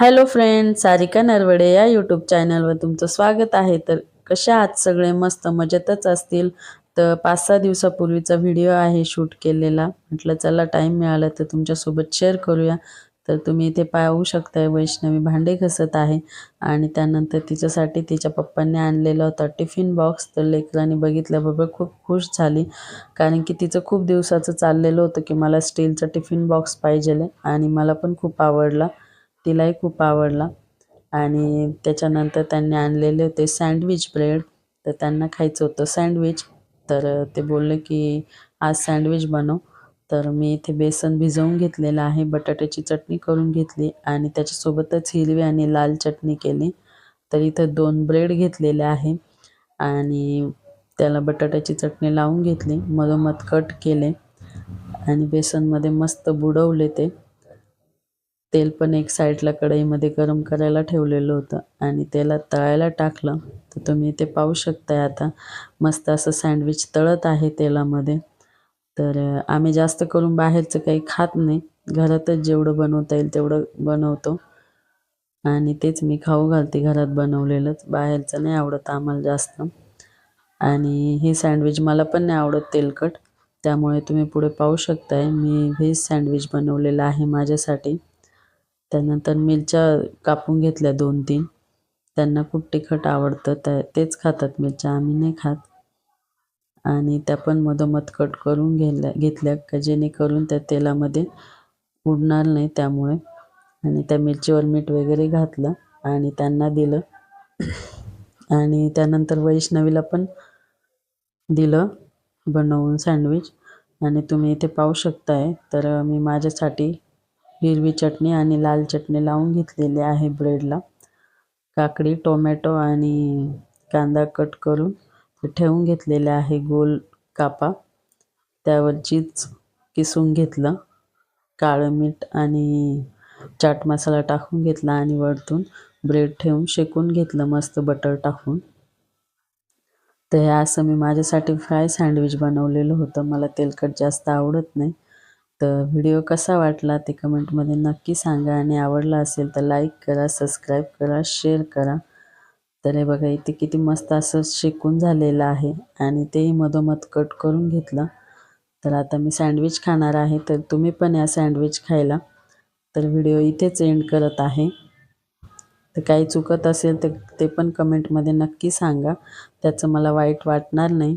Hello friend Sarika Narwade या YouTube चॅनलवर तुमचं स्वागत आहे. तर कशा आहात सगळे? मस्त मजेतच असतील. तर पाच सहा दिवसापूर्वीचा व्हिडिओ आहे शूट केलेला. म्हटलं चला टाईम मिळाला तर तुमच्यासोबत शेअर करूया. तर तुम्ही इथे पाहू शकताय वैष्णवी भांडे घसत आहे. आणि त्यानंतर तिच्यासाठी तिच्या पप्पांनी आणलेला होता टिफिन बॉक्स तर लेकरांनी बघितल्याबरोबर खूप खुश झाली. कारण की तिचं खूप दिवसाचं चाललेलं होतं की मला स्टीलचा टिफिन बॉक्स पाहिजे आणि मला पण खूप आवडला. तिलाही खूप आवडला. आणि त्याच्यानंतर त्यांनी आणलेले होते सँडविच ब्रेड. तर त्यांना खायचं होतं सँडविच. तर ते बोलले की आज सँडविच बनव. तर मी इथे बेसन भिजवून घेतलेलं आहे बटाट्याची चटणी करून घेतली आणि त्याच्यासोबतच हिरवी आणि लाल चटणी केली. तर इथं दोन ब्रेड घेतलेले आहे आणि त्याला बटाट्याची चटणी लावून घेतली. मधोमध कट केले आणि बेसनमध्ये मस्त बुडवले ते. तेल पण एक साईडला कढईमध्ये गरम करायला ठेवलेलं होतं आणि त्याला तळायला टाकलं. तर तुम्ही ते पाहू शकताय आता. मस्त असं सँडविच तळत आहे तेलामध्ये. तर आम्ही जास्त करून बाहेरचं काही खात नाही. घरातच जेवढं बनवता येईल तेवढं बनवतो. आणि तेच मी खाऊ घालते घरात बनवलेलंच. बाहेरचं नाही आवडत आम्हाला जास्त. आणि हे सँडविच मला पण नाही आवडत तेलकट. त्यामुळे तुम्ही पुढे पाहू शकताय. मी व्हेज सँडविच बनवलेलं आहे माझ्यासाठी. त्यानंतर मिरच्या कापून घेतल्या दोन तीन. त्यांना खूप तिखट आवडतं. त्या तेच खातात मिरच्या. आम्ही नाही खात. आणि त्या पण मधोमध कट करून घेतल्या घेतल्या का जेणेकरून त्या तेलामध्ये उडणार नाही त्यामुळे. आणि त्या मिरचीवर मीठ वगैरे घातलं आणि त्यांना दिलं. आणि त्यानंतर वैष्णवीला पण दिलं बनवून सँडविच. आणि तुम्ही इथे पाहू शकताय. तर मी माझ्यासाठी हिरवी चटणी आणि लाल चटणी लावून घेतलेली आहे ब्रेडला. काकडी टोमॅटो आणि कांदा कट करून ठेवून घेतलेले आहे गोल कापा. त्यावर चीज किसून घेतलं काळं मीठ आणि चाट मसाला टाकून घेतला आणि वरतून ब्रेड ठेवून शेकून घेतलं मस्त बटर टाकून. तर हे असं मी माझ्यासाठी फ्राय सँडविच बनवलेलं होतं. मला तेलकट जास्त आवडत नाही. तर व्हिडिओ कसा वाटला ते कमेंटमध्ये नक्की सांगा. आणि आवडला असेल तर लाईक करा सबस्क्राईब करा शेअर करा. तर हे बघा इथे किती मस्त असं शेकून झालेलं आहे आणि तेही मधोमध कट करून घेतलं. तर आता मी सँडविच खाणार आहे तर तुम्ही पण या सँडविच खायला. तर व्हिडिओ इथेच एंड करत आहे. तर काही चुकत असेल तर ते पण कमेंटमध्ये नक्की सांगा. त्याचं मला वाईट वाटणार नाही.